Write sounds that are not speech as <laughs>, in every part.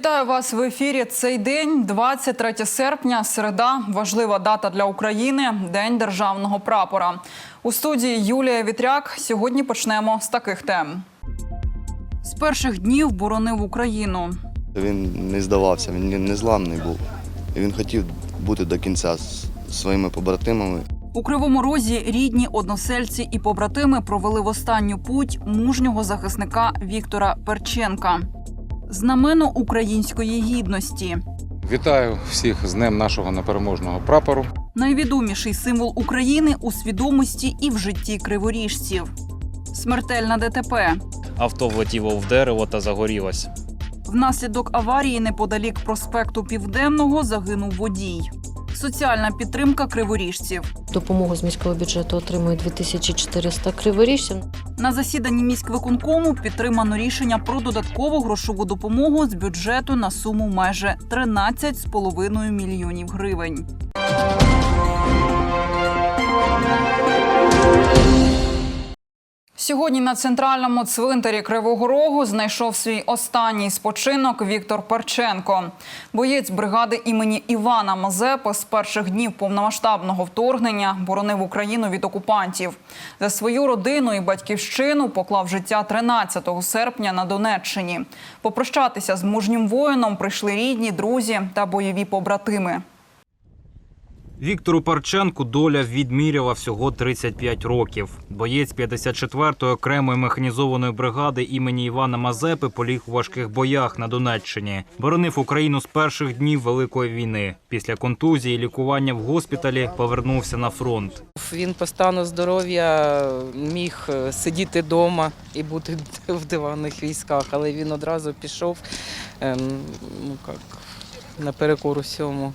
Вітаю вас в ефірі. Цей день, 23 серпня, середа, важлива дата для України День державного прапора. У студії Юлія Вітряк. Сьогодні почнемо з таких тем. З перших днів боронив Україну. Він не здавався, він незламний був. І він хотів бути до кінця з своїми побратимами. У Кривому Розі рідні, односельці і побратими провели в останню путь мужнього захисника Віктора Перченка. Знамено української гідності. Вітаю всіх з Днем нашого непереможного прапору. Найвідоміший символ України у свідомості і в житті криворіжців. Смертельна ДТП. Авто влетіло в дерево та загорілось. Внаслідок аварії неподалік проспекту Південного загинув водій. Соціальна підтримка криворіжців. Допомогу з міського бюджету отримує 2400 криворіжців. На засіданні міськвиконкому підтримано рішення про додаткову грошову допомогу з бюджету на суму майже 13,5 мільйонів гривень. Сьогодні на центральному цвинтарі Кривого Рогу знайшов свій останній спочинок Віктор Перченко. Боєць бригади імені Івана Мазепи з перших днів повномасштабного вторгнення боронив Україну від окупантів. За свою родину і батьківщину поклав життя 13 серпня на Донеччині. Попрощатися з мужнім воїном прийшли рідні, друзі та бойові побратими. Віктору Парченку доля відміряла всього 35 років. Боєць 54-ї окремої механізованої бригади імені Івана Мазепи поліг у важких боях на Донеччині. Боронив Україну з перших днів Великої війни. Після контузії лікування в госпіталі повернувся на фронт. Він по стану здоров'я міг е, сидіти вдома і бути <laughs> в диванних військах, але він одразу пішов ем, ну, як, наперекор усьому.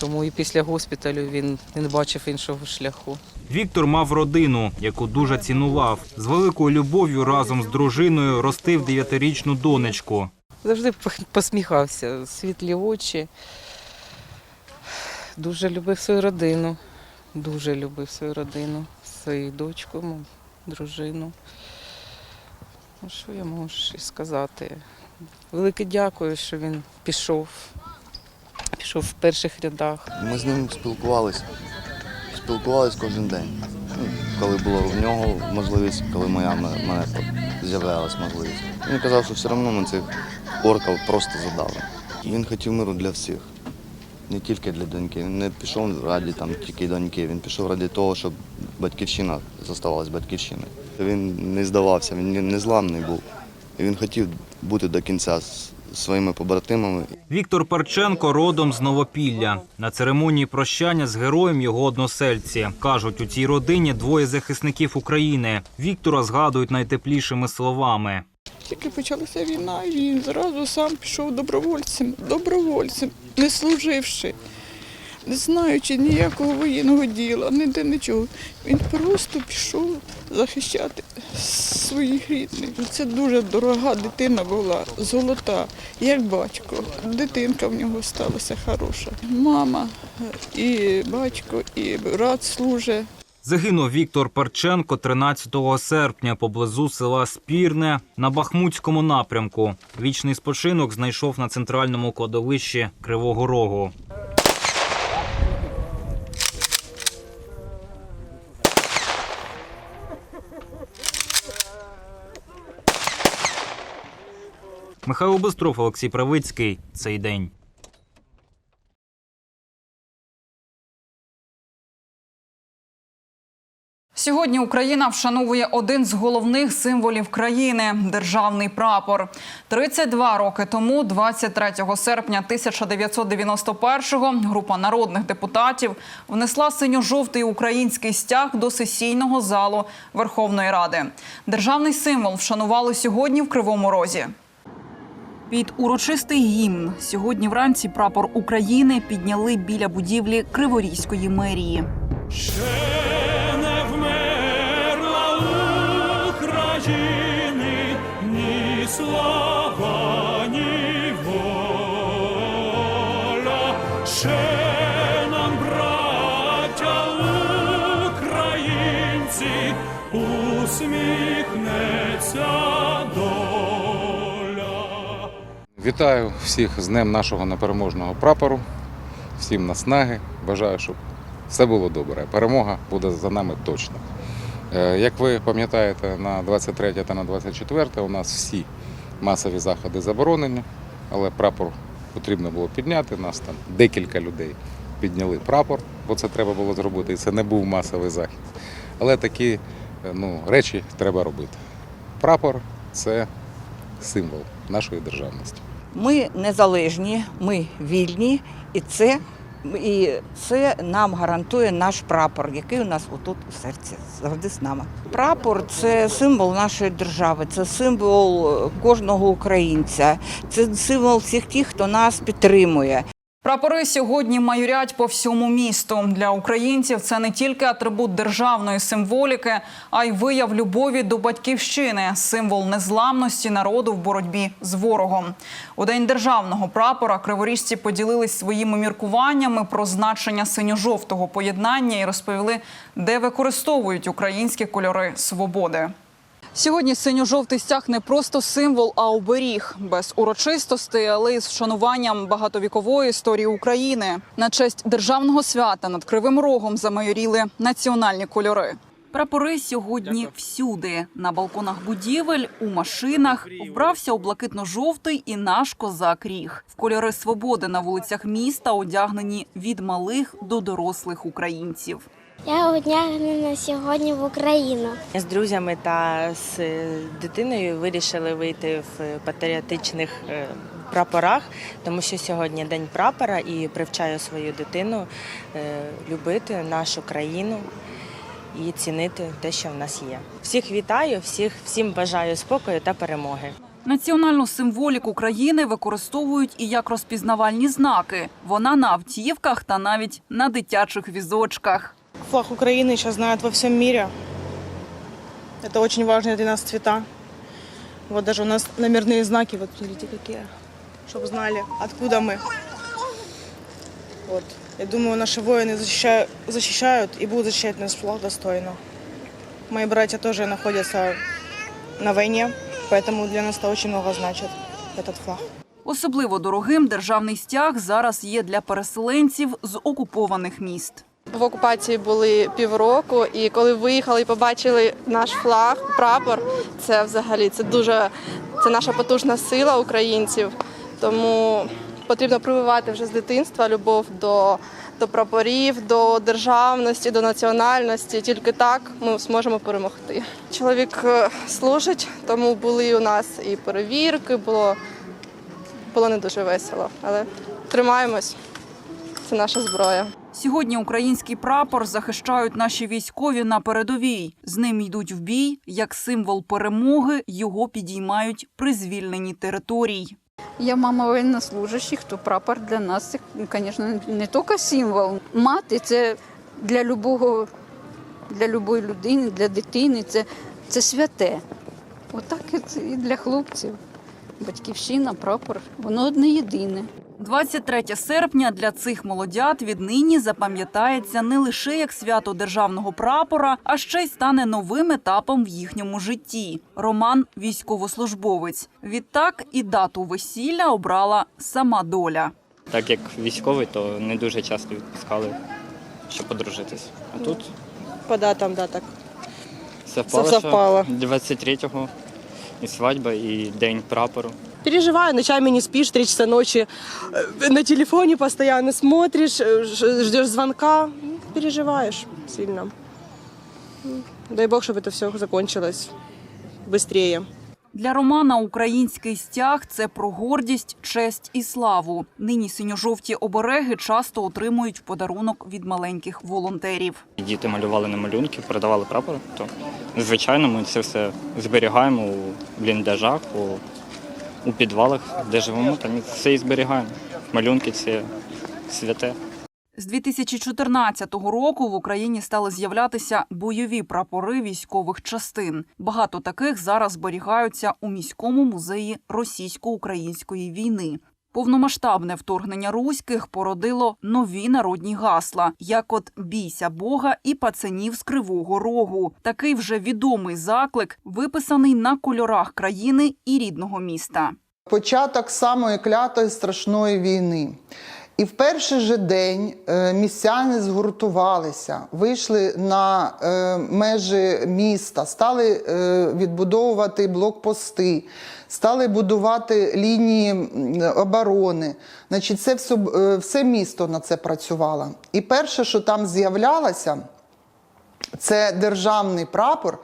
Тому і після госпіталю він не бачив іншого шляху. Віктор мав родину, яку дуже цінував. З великою любов'ю разом з дружиною ростив дев'ятирічну донечку. Завжди посміхався, світлі очі. Дуже любив свою родину. Дуже любив свою родину, свою дочку, дружину. Ну, що я можу сказати? Велике дякую, що він пішов. Пішов в перших рядах. Ми з ним спілкувалися. Спілкувалися кожен день. Ну, Коли було в нього можливість, коли моя мене з'являлась можливість. Він казав, що все одно ми цих орків просто задали. Він хотів миру для всіх. Не тільки для доньки. Він не пішов раді там тільки доньки. Він пішов ради того, щоб батьківщина залишилась батьківщиною. Він не здавався, він не- незламний був. Він хотів бути до кінця своїми побратимами. Віктор Парченко родом з Новопілля. На церемонії прощання з героєм його односельці. Кажуть, у цій родині двоє захисників України. Віктора згадують найтеплішими словами. Тільки почалася війна, і він зразу сам пішов добровольцем, добровольцем, не служивши, не знаючи ніякого воєнного діла, ніде нічого. Він просто пішов захищати своїх рідних. Це дуже дорога дитина була, золота, як батько. Дитинка в нього сталася хороша. Мама і батько, і брат служить. Загинув Віктор Парченко 13 серпня поблизу села Спірне на Бахмутському напрямку. Вічний спочинок знайшов на центральному кладовищі Кривого Рогу. Михайло Бистров, Олексій Правицький. Цей день. Сьогодні Україна вшановує один з головних символів країни державний прапор. 32 роки тому, 23 серпня 1991-го, група народних депутатів внесла синьо-жовтий український стяг до сесійного залу Верховної Ради. Державний символ вшанували сьогодні в Кривому Розі. Під урочистий гімн сьогодні вранці прапор України підняли біля будівлі Криворізької мерії. Ще не вмерла України ні. Ще нам, браття українці, усміхнеться Вітаю всіх з Днем нашого непереможного прапору, всім наснаги. Бажаю, щоб все було добре. Перемога буде за нами точно. Е, Як ви пам'ятаєте, на 23 та на 24 у нас всі масові заходи заборонені, але прапор потрібно було підняти. Нас там декілька людей підняли прапор, бо це треба було зробити, і це не був масовий захід. Але такі е, ну, речі треба робити. Прапор це символ нашої державності. Ми незалежні, ми вільні, і це, і це нам гарантує наш прапор, який у нас отут у серці завжди з нами. Прапор це символ нашої держави, це символ е, кожного українця, це символ всіх тих, хто нас підтримує. Прапори сьогодні майорять по всьому місту. Для українців це не тільки атрибут державної символіки, а й вияв любові до батьківщини, символ незламності народу в боротьбі з ворогом. У день державного прапора криворіжці поділились своїми міркуваннями про значення синьо-жовтого поєднання і розповіли, де використовують українські кольори свободи. Сьогодні синьо-жовтий стяг не просто символ, а оберіг без урочистостей, але й з вшануванням багатовікової історії України. На честь державного свята над кривим рогом замайоріли національні кольори. Прапори сьогодні всюди на балконах будівель, у машинах вбрався у блакитно-жовтий і наш козак ріг. В кольори свободи на вулицях міста одягнені від малих до дорослих українців. Я одягнена сьогодні в Україну. З друзями та з дитиною вирішили вийти в патріотичних е, прапорах, тому що сьогодні день прапора і привчаю свою дитину е, любити нашу країну і цінити те, що в нас є. Всіх вітаю, всіх всім бажаю спокою та перемоги. Національну символіку країни використовують і як розпізнавальні знаки. Вона на автівках та навіть на дитячих візочках. Флаг Украины сейчас знают во всем мире. Это очень важные для нас цвета. Вот даже у нас номерные знаки, вот смотрите какие, чтобы знали, откуда мы. Вот. Я думаю, наши воины защищают, защищают и будут защищать наш флаг достойно. Мои братья тоже находятся на войне, поэтому для нас это очень много значит, этот флаг. Особливо дорогим державний стяг зараз є для переселенців з окупованих міст. В окупації були півроку, і коли виїхали і побачили наш флаг, прапор, це взагалі це дуже це наша потужна сила українців. Тому потрібно прививати вже з дитинства любов до, до прапорів, до державності, до національності. Тільки так ми зможемо перемогти. Чоловік е, служить, тому були у нас і перевірки, було, було не дуже весело, але тримаємось. Це наша зброя. Сьогодні український прапор захищають наші військові на передовій. З ним йдуть в бій. Як символ перемоги його підіймають при звільненні територій. Я мама воєннослужащих, то прапор для нас звісно, не тільки символ. Мати це для любого, для любої людини, для дитини, це, це святе. Отак і для хлопців. Батьківщина, прапор, воно одне єдине. 23 серпня для цих молодят віднині запам'ятається не лише як свято державного прапора, а ще й стане новим етапом в їхньому житті. Роман військовослужбовець. Відтак і дату весілля обрала сама доля. Так як військовий, то не дуже часто відпускали, щоб подружитись. А тут По датам, да, так. совпало, Совпало. 23-го і свадьба, і день прапору Переживаю, ночами не спишь, три часа ночи, э, на телефоне постоянно смотришь, э, ж- ждешь звонка, Ну, переживаешь сильно. М, Дай бог, чтобы это все закончилось быстрее. Для Романа український стяг це про гордість, честь і славу. Нині синьо-жовті обереги часто отримують в подарунок від маленьких волонтерів. Діти малювали на малюнки, продавали прапор. То звичайно, ми це все зберігаємо у бліндажах, у, у підвалах, де живемо, там все і зберігаємо. Малюнки це святе. З 2014 року в Україні стали з'являтися бойові прапори військових частин. Багато таких зараз зберігаються у міському музеї російсько-української війни. Повномасштабне вторгнення руських породило нові народні гасла, як от бійся Бога і пацанів з кривого рогу. Такий вже відомий заклик, виписаний на кольорах країни і рідного міста. початок самої клятої страшної війни. І в перший же день е, містяни згуртувалися, вийшли на е, межі міста, стали е, відбудовувати блокпости, стали будувати лінії оборони. Значить, це все, все місто на це працювало. І перше, що там з'являлося, це державний прапор,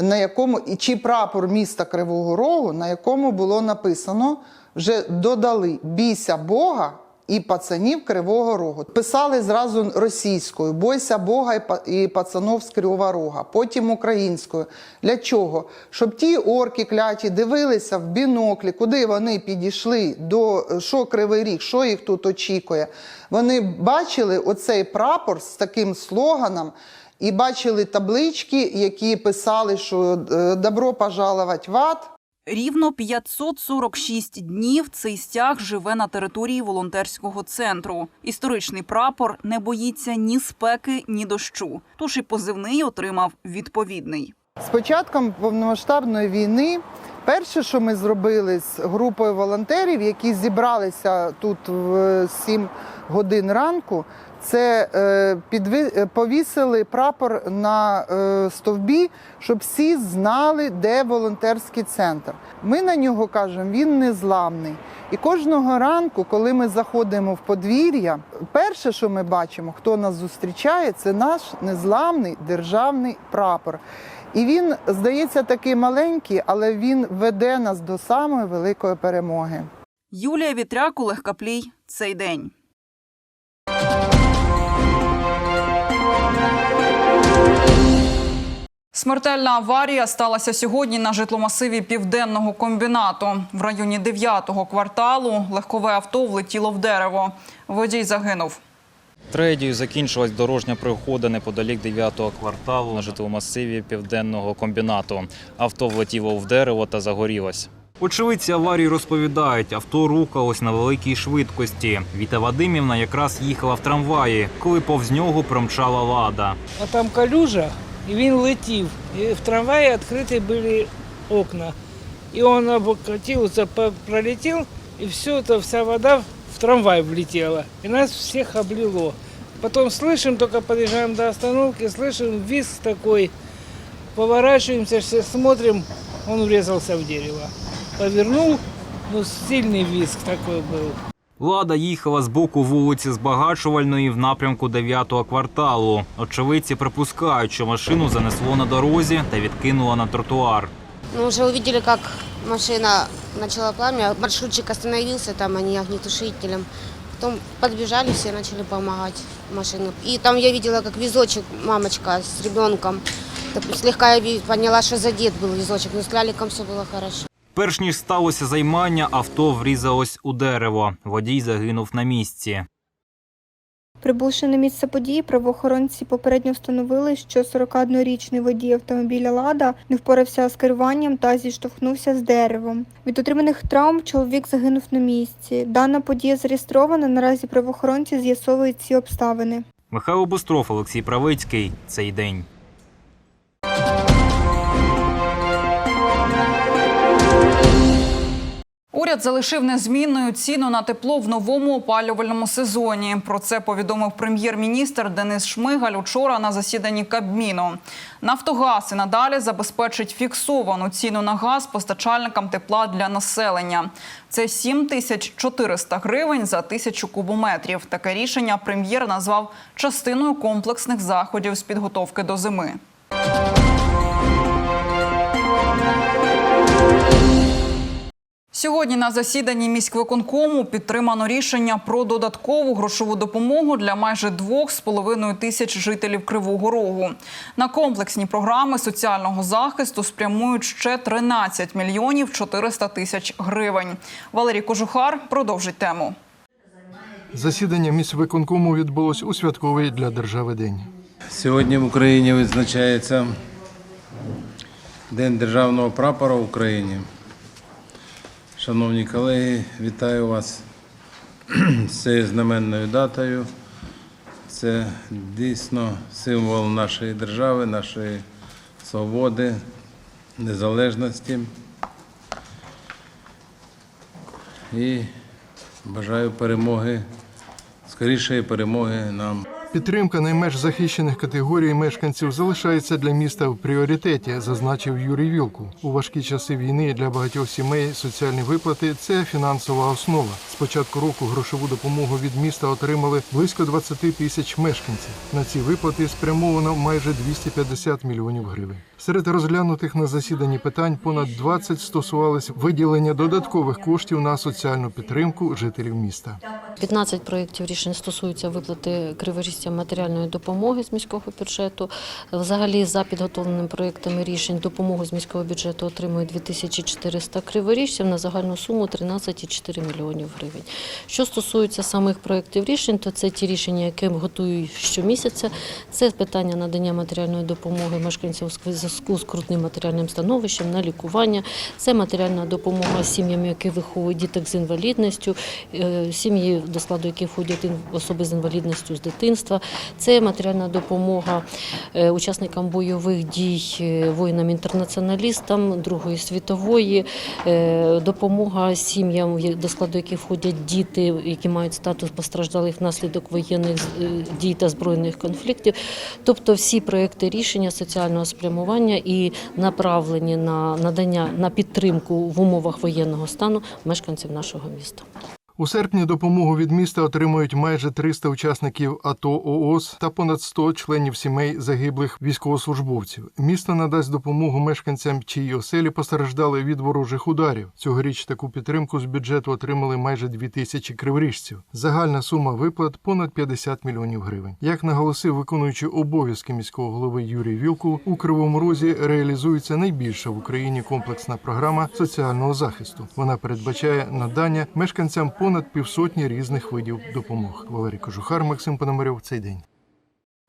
на якому чи прапор міста Кривого Рогу, на якому було написано, вже додали бійся Бога і пацанів Кривого Рогу. Писали зразу російською бойся Бога і пацанов з Кривого Рога, потім українською. Для чого? Щоб ті орки кляті дивилися в біноклі, куди вони підійшли, до що Кривий Ріг, що їх тут очікує. Вони бачили оцей прапор з таким слоганом. І бачили таблички, які писали, що е, добро пожаловать в ад. Рівно 546 днів цей стяг живе на території волонтерського центру. Історичний прапор не боїться ні спеки, ні дощу. Тож і позивний отримав відповідний. З початком повномасштабної війни, перше, що ми зробили з групою волонтерів, які зібралися тут в 7 годин ранку, це е, підви... е, повісили прапор на е, стовбі, щоб всі знали, де волонтерський центр. Ми на нього кажемо, він незламний. І кожного ранку, коли ми заходимо в подвір'я, перше, що ми бачимо, хто нас зустрічає, це наш незламний державний прапор. І він здається такий маленький, але він веде нас до самої великої перемоги. Юлія Вітряк, Олег Каплій. Цей день. Смертельна аварія сталася сьогодні на житломасиві південного комбінату. В районі 9-го кварталу легкове авто влетіло в дерево. Водій загинув. Трагедією закінчилась дорожня пригода неподалік 9-го кварталу на житломасиві південного комбінату. Авто влетіло в дерево та загорілось. Очевидці аварії розповідають, авто рухалось на великій швидкості. Віта Вадимівна якраз їхала в трамваї, коли повз нього промчала лада. А там калюжа, і він летів. І в трамваї відкриті були окна. І він обкатився, по- пролетів, і все, это, вся вода в трамвай влетела. И нас всех облило. Потом слышим, только подъезжаем до остановки, слышим визг такой. Поворачиваемся, все смотрим, он врезался в дерево. Повернул, ну сильный визг такой был. Лада їхала з боку вулиці Збагачувальної в напрямку 9-го кварталу. Очевидці припускають, що машину занесло на дорозі та відкинуло на тротуар. Мы уже увидели, как машина начала пламя. Маршрутчик остановился, там они огнетушителем. Потом подбежали, все начали помогать машину. И там я видела, как визочек, мамочка с ребенком. Так Слегка я ви- поняла, что задет был визочек, но с Ляликом все было хорошо. Перш ніж сталося займання, авто врізалось у дерево. Водій загинув на місці. Прибувши на місце події, правоохоронці попередньо встановили, що 41-річний водій автомобіля Лада не впорався з керуванням та зіштовхнувся з деревом. Від отриманих травм чоловік загинув на місці. Дана подія зареєстрована. Наразі правоохоронці з'ясовують ці обставини. Михайло Бустров, Олексій Правицький. Цей день. Уряд залишив незмінною ціну на тепло в новому опалювальному сезоні. Про це повідомив прем'єр-міністр Денис Шмигаль учора на засіданні Кабміну. Нафтогаз і надалі забезпечить фіксовану ціну на газ постачальникам тепла для населення. Це 7400 гривень за тисячу кубометрів. Таке рішення прем'єр назвав частиною комплексних заходів з підготовки до зими. Сьогодні на засіданні міськвиконкому підтримано рішення про додаткову грошову допомогу для майже двох з половиною тисяч жителів Кривого Рогу. На комплексні програми соціального захисту спрямують ще 13 мільйонів 400 тисяч гривень. Валерій Кожухар продовжить тему. Засідання міськвиконкому відбулось у святковий для держави день. Сьогодні в Україні відзначається День державного прапора в Україні. Шановні колеги, вітаю вас з цією знаменною датою. Це дійсно символ нашої держави, нашої свободи, незалежності. і бажаю перемоги, скорішої перемоги нам. Підтримка найменш захищених категорій мешканців залишається для міста в пріоритеті, зазначив Юрій Вілку. У важкі часи війни для багатьох сімей соціальні виплати це фінансова основа. З початку року грошову допомогу від міста отримали близько 20 тисяч мешканців. На ці виплати спрямовано майже 250 мільйонів гривень. Серед розглянутих на засіданні питань понад 20 стосувались виділення додаткових коштів на соціальну підтримку жителів міста. 15 проєктів рішень стосуються виплати криворіжцям матеріальної допомоги з міського бюджету. Взагалі, за підготовленими проєктами рішень допомогу з міського бюджету отримує 2400 криворіжців на загальну суму 13,4 мільйонів гривень. Що стосується самих проєктів рішень, то це ті рішення, які готую щомісяця. Це питання надання матеріальної допомоги мешканцям у зв'язку з крутним матеріальним становищем на лікування. Це матеріальна допомога сім'ям, які виховують діток з інвалідністю, е, сім'ї, до складу яких входять особи з інвалідністю з дитинства. Це матеріальна допомога е, учасникам бойових дій, е, воїнам-інтернаціоналістам Другої світової, допомога сім'ям, до складу яких входять діти, які мають статус постраждалих внаслідок воєнних дій та збройних конфліктів. Тобто всі проекти рішення соціального спрямування і направлені на надання на підтримку в умовах воєнного стану мешканців нашого міста. У серпні допомогу від міста отримують майже 300 учасників АТО ООС та понад 100 членів сімей загиблих військовослужбовців. Місто надасть допомогу мешканцям, чиї оселі постраждали від ворожих ударів. Цьогоріч таку підтримку з бюджету отримали майже 2 тисячі криворіжців. Загальна сума виплат понад 50 мільйонів гривень. Як наголосив виконуючий обов'язки міського голови Юрій Вілкул, у Кривому Розі реалізується найбільша в Україні комплексна програма соціального захисту. Вона передбачає надання мешканцям понад півсотні різних видів допомог. Валерій Кожухар, Максим Пономарьов. Цей день.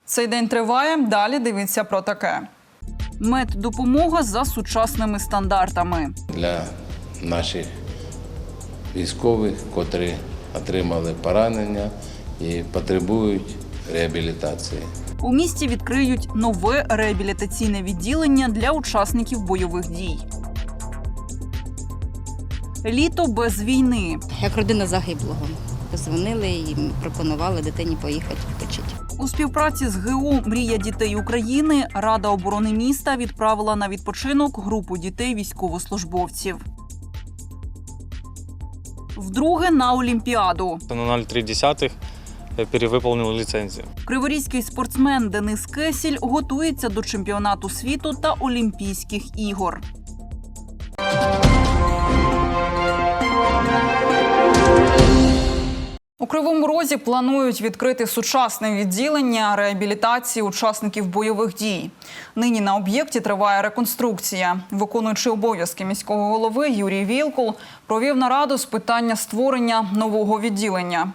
Цей день триває. Далі дивіться про таке. Меддопомога за сучасними стандартами. для наших військових, котрі отримали поранення і потребують реабілітації. У місті відкриють нове реабілітаційне відділення для учасників бойових дій. Літо без війни. Як родина загиблого. Позвонили і пропонували дитині поїхати відпочити. У співпраці з ГУ Мрія дітей України Рада оборони міста відправила на відпочинок групу дітей військовослужбовців. Вдруге на Олімпіаду. На 0,3 перевыполнил лицензию. Криворізький спортсмен Денис Кесіль готується до чемпіонату світу та Олімпійських ігор. У Кривому Розі планують відкрити сучасне відділення реабілітації учасників бойових дій. Нині на об'єкті триває реконструкція. Виконуючий обов'язки міського голови Юрій Вілкул провів нараду з питання створення нового відділення.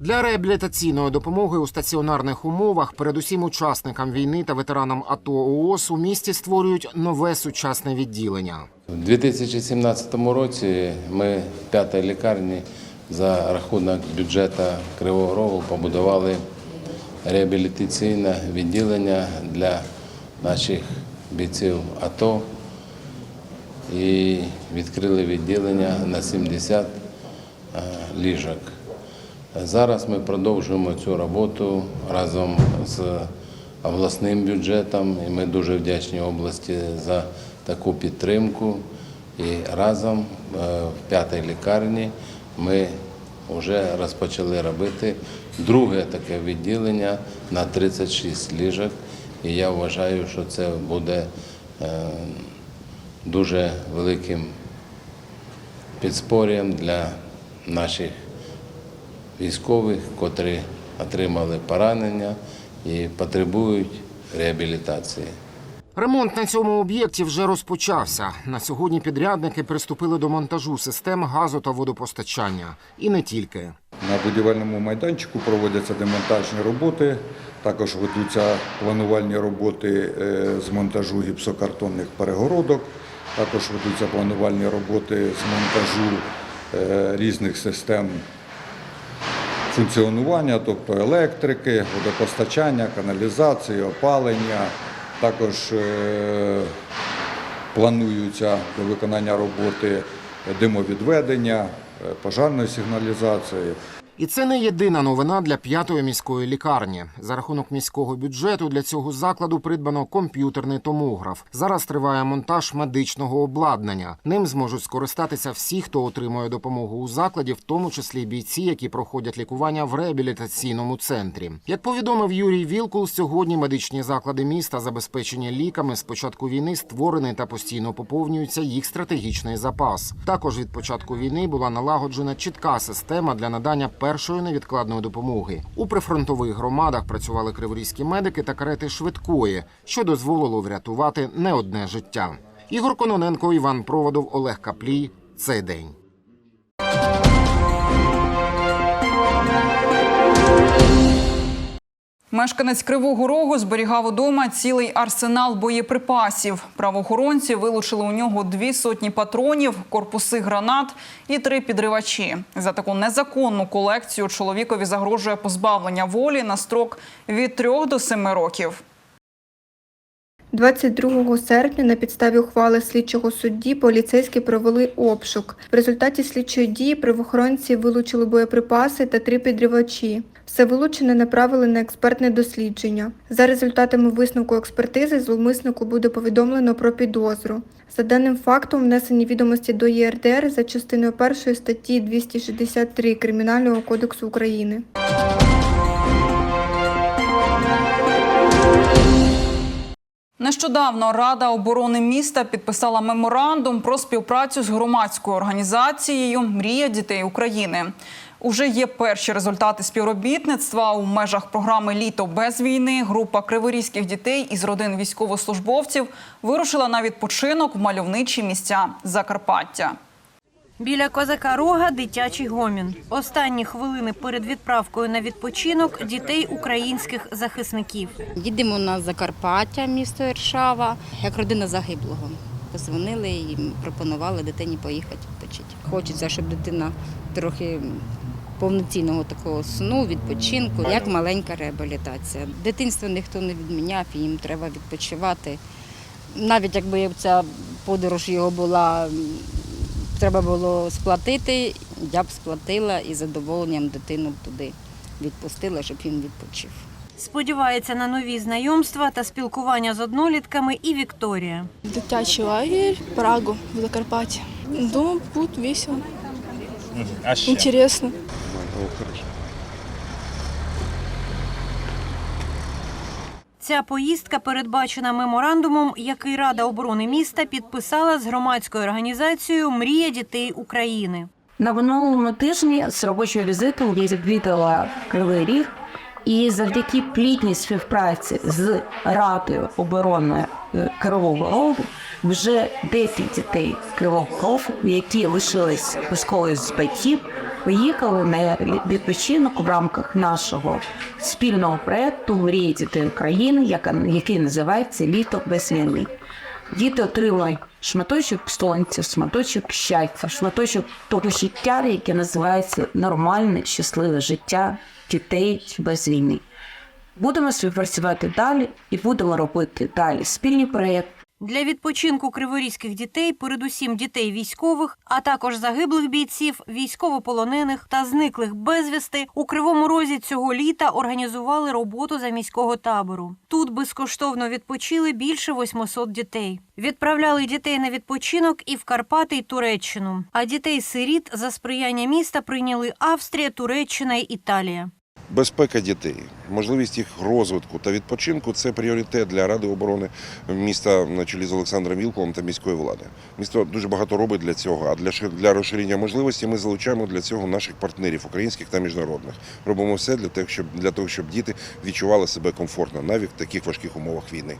Для реабілітаційної допомоги у стаціонарних умовах, передусім учасникам війни та ветеранам АТО ООС у місті створюють нове сучасне відділення. У 2017 році ми в п'ятій лікарні за рахунок бюджету Кривого Рогу побудували реабілітаційне відділення для наших бійців АТО і відкрили відділення на 70 е, ліжок. Зараз ми продовжуємо цю роботу разом з обласним бюджетом, і ми дуже вдячні області за таку підтримку. І разом е, в п'ятій лікарні ми вже розпочали робити друге таке відділення на 36 ліжок. І я вважаю, що це буде е, дуже великим підспорям для наших військових, котрі отримали поранення і потребують реабілітації. Ремонт на цьому об'єкті вже розпочався. На сьогодні підрядники приступили до монтажу систем газу та водопостачання. І не тільки. На будівельному майданчику проводяться демонтажні роботи. Також ведуться планувальні роботи е, з монтажу гіпсокартонних перегородок. Також ведуться планувальні роботи з монтажу е, різних систем функціонування, тобто електрики, водопостачання, каналізації, опалення. Також е, плануються виконання роботи димовідведення, пожарної пожарною сигналізацією. І це не єдина новина для п'ятої міської лікарні. За рахунок міського бюджету для цього закладу придбано комп'ютерний томограф. Зараз триває монтаж медичного обладнання. Ним зможуть скористатися всі, хто отримує допомогу у закладі, в тому числі бійці, які проходять лікування в реабілітаційному центрі. Як повідомив Юрій Вілкул, сьогодні медичні заклади міста забезпечені ліками. З початку війни створений та постійно поповнюється їх стратегічний запас. Також від початку війни була налагоджена чітка система для надання першої невідкладної допомоги. У прифронтових громадах працювали криворізькі медики та карети швидкої, що дозволило врятувати не одне життя. Ігор Кононенко, Іван Проводов, Олег Каплій. Цей день. Мешканець Кривого Рогу зберігав удома цілий арсенал боєприпасів. Правоохоронці вилучили у нього дві сотні патронів, корпуси гранат і три підривачі. За таку незаконну колекцію чоловікові загрожує позбавлення волі на строк від трьох до семи років. 22 серпня на підставі ухвали слідчого судді поліцейські провели обшук. В результаті слідчої дії правоохоронці вилучили боєприпаси та три підривачі. Все вилучене направили на експертне дослідження. За результатами висновку експертизи зловмиснику буде повідомлено про підозру. За даним фактом внесені відомості до ЄРДР за частиною 1 статті 263 Кримінального кодексу України. Нещодавно Рада оборони міста підписала меморандум про співпрацю з громадською організацією Мрія дітей України. Уже є перші результати співробітництва у межах програми Літо без війни. Група криворізьких дітей із родин військовослужбовців вирушила на відпочинок в мальовничі місця Закарпаття. Біля козака рога дитячий гомін. Останні хвилини перед відправкою на відпочинок дітей українських захисників. Їдемо на Закарпаття, місто Іршава, як родина загиблого. Позвонили і пропонували дитині поїхати відпочити. Хочеться, щоб дитина трохи повноцінного такого сну, відпочинку, як маленька реабілітація. Дитинство ніхто не відміняв, і їм треба відпочивати. Навіть якби ця подорож його була, треба було сплатити, я б сплатила і задоволенням дитину туди відпустила, щоб він відпочив. Сподівається на нові знайомства та спілкування з однолітками і Вікторія. Дитячий лагерь, Прагу в Закарпатті. Думаю, будет весело, А интересно. Ця поїздка передбачена меморандумом, який Рада оборони міста підписала з громадською організацією Мрія дітей України. На минулому тижні з робочого візиту я відвідала Кривий Ріг, і завдяки плідній співпраці з Радою оборони е, Кривого Рогу вже 10 дітей Кривого Рогу, які лишились без когось з батьків, поїхали на відпочинок в рамках нашого спільного проекту Мрії дітей України, який називається Літо без війни. Діти отримують шматочок сонця, шматочок щастя, шматочок того життя, яке називається нормальне, щасливе життя дітей без війни. Будемо співпрацювати далі і будемо робити далі спільний проєкт. Для відпочинку криворізьких дітей, передусім дітей військових, а також загиблих бійців, військовополонених та зниклих безвісти, у Кривому Розі цього літа організували роботу за міського табору. Тут безкоштовно відпочили більше 800 дітей. Відправляли дітей на відпочинок і в Карпати, і Туреччину. А дітей-сиріт за сприяння міста прийняли Австрія, Туреччина і Італія. Безпека дітей, можливість їх розвитку та відпочинку це пріоритет для Ради оборони міста на чолі з Олександром Вілковим та міської влади. Місто дуже багато робить для цього. А для для розширення можливості ми залучаємо для цього наших партнерів, українських та міжнародних. Робимо все для того, щоб для того, щоб діти відчували себе комфортно навіть в таких важких умовах війни.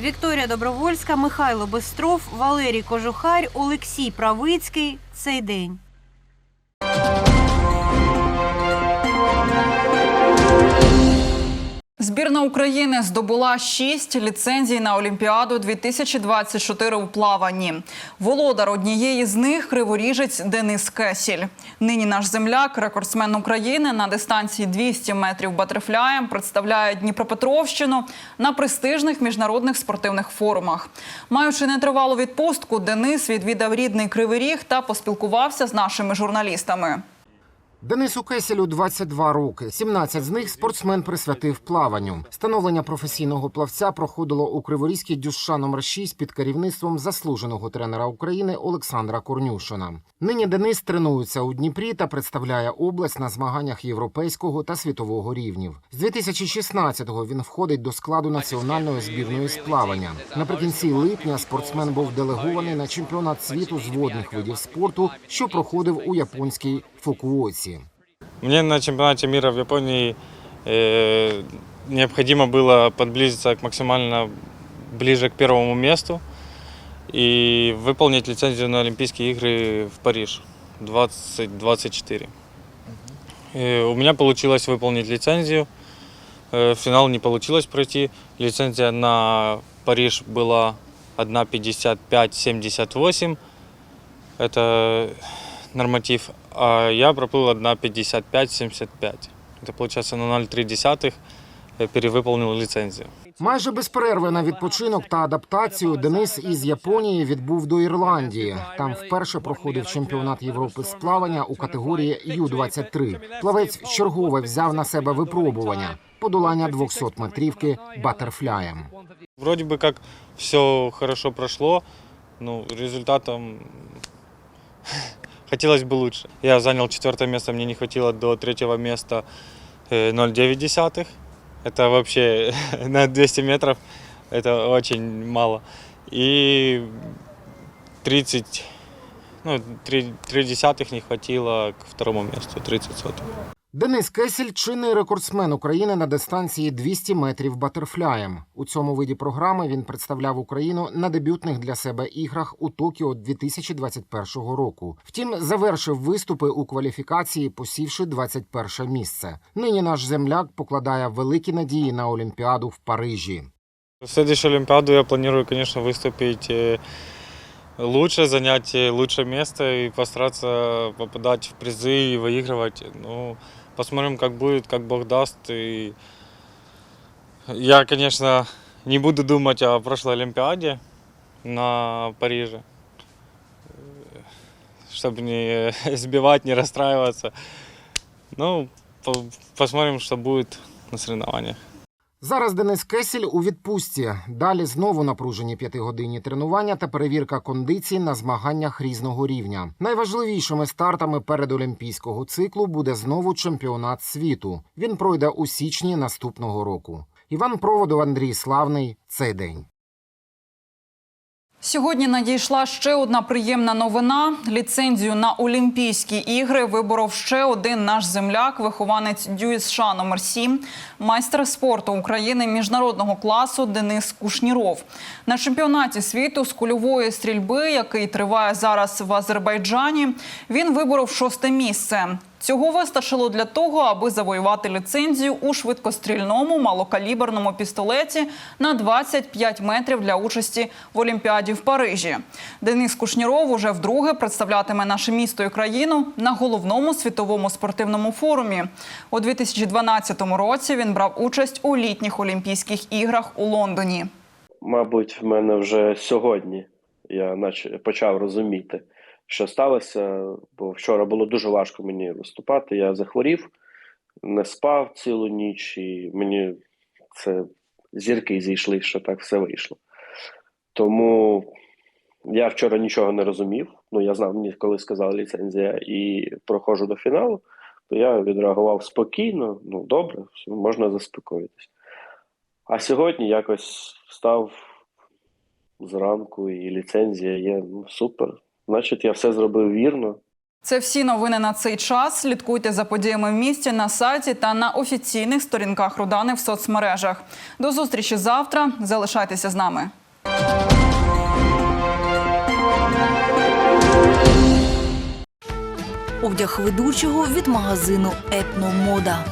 Вікторія Добровольська, Михайло Бестров, Валерій Кожухар, Олексій Правицький. Цей день. Збірна України здобула шість ліцензій на Олімпіаду 2024 у плаванні. Володар однієї з них криворіжець Денис Кесіль. Нині наш земляк, рекордсмен України на дистанції 200 метрів батерфляєм, представляє Дніпропетровщину на престижних міжнародних спортивних форумах. Маючи нетривалу відпустку, Денис відвідав рідний Кривий Ріг та поспілкувався з нашими журналістами. Денису Кесілю 22 роки. 17 з них спортсмен присвятив плаванню. Становлення професійного плавця проходило у Криворізькій дюша номер 6 під керівництвом заслуженого тренера України Олександра Корнюшина. Нині Денис тренується у Дніпрі та представляє область на змаганнях європейського та світового рівнів. З 2016-го він входить до складу національної збірної з плавання. Наприкінці липня спортсмен був делегований на чемпіонат світу з водних видів спорту, що проходив у японській Фукуоці. Мне на чемпионате мира в Японии э, необходимо было подблизиться к максимально ближе к первому месту и выполнить лицензию на Олимпийские игры в Париж 2024. Э, у меня получилось выполнить лицензию. Э, финал не получилось пройти. Лицензия на Париж была 1.55.78. Это норматив. А я проплыл 1.55.75. Это получается на 0,3 э, перевыполнил лицензию. Майже без перерви на відпочинок та адаптацію Денис із Японії відбув до Ірландії. Там вперше проходив чемпіонат Європи з плавання у категорії Ю-23. Плавець чергове взяв на себе випробування подолання 200 метрівки батерфляєм. Вроде бы как все хорошо прошло, ну, результатом хотелось бы лучше. Я занял четвертое место, мне не хватило до третьего места э, 0,9. Это вообще <laughs> на 200 метров, это очень мало. И 30, ну, 3, 3 десятых не хватило к второму месту, 30 сотых. Денис Кесіль – чинний рекордсмен України на дистанції 200 метрів батерфляєм. У цьому виді програми він представляв Україну на дебютних для себе іграх у Токіо 2021 року. Втім, завершив виступи у кваліфікації, посівши 21 місце. Нині наш земляк покладає великі надії на Олімпіаду в Парижі. В следующую Олимпиаду я планирую, конечно, выступить э, лучше, занять э, лучшее место и постараться попадать в призы и выигрывать. Ну, посмотрим, как будет, как Бог даст. И я, конечно, не буду думать о прошлой Олимпиаде на Париже, чтобы не <laughs> сбивать, не расстраиваться. Ну, по- посмотрим, что будет на соревнованиях. Зараз Денис Кесіль у відпустці. Далі знову напружені п'ятигодинні тренування та перевірка кондицій на змаганнях різного рівня. Найважливішими стартами передолімпійського циклу буде знову чемпіонат світу. Він пройде у січні наступного року. Іван Проводов, Андрій Славний. Цей день. Сьогодні надійшла ще одна приємна новина. Ліцензію на Олімпійські ігри виборов ще один наш земляк, вихованець ДЮСШ номер 7 майстер спорту України міжнародного класу Денис Кушніров. На чемпіонаті світу з кульової стрільби, який триває зараз в Азербайджані, він виборов шосте місце. Цього вистачило для того, аби завоювати ліцензію у швидкострільному малокаліберному пістолеті на 25 метрів для участі в Олімпіаді в Парижі. Денис Кушніров уже вдруге представлятиме наше місто і країну на головному світовому спортивному форумі. У 2012 році він брав участь у літніх Олімпійських іграх у Лондоні. Мабуть, в мене вже сьогодні я наче почав розуміти, що сталося, бо вчора було дуже важко мені виступати. Я захворів, не спав цілу ніч, і мені це зірки зійшли, що так все вийшло. Тому я вчора нічого не розумів. Ну, я знав, мені коли сказала ліцензія і проходжу до фіналу, то я відреагував спокійно, ну добре, можна заспокоїтись. А сьогодні якось встав зранку, і ліцензія є. Ну, супер. Значить, я все зробив вірно. Це всі новини на цей час. Слідкуйте за подіями в місті на сайті та на офіційних сторінках Рудани в соцмережах. До зустрічі завтра. Залишайтеся з нами. Одяг ведучого від магазину Етномода.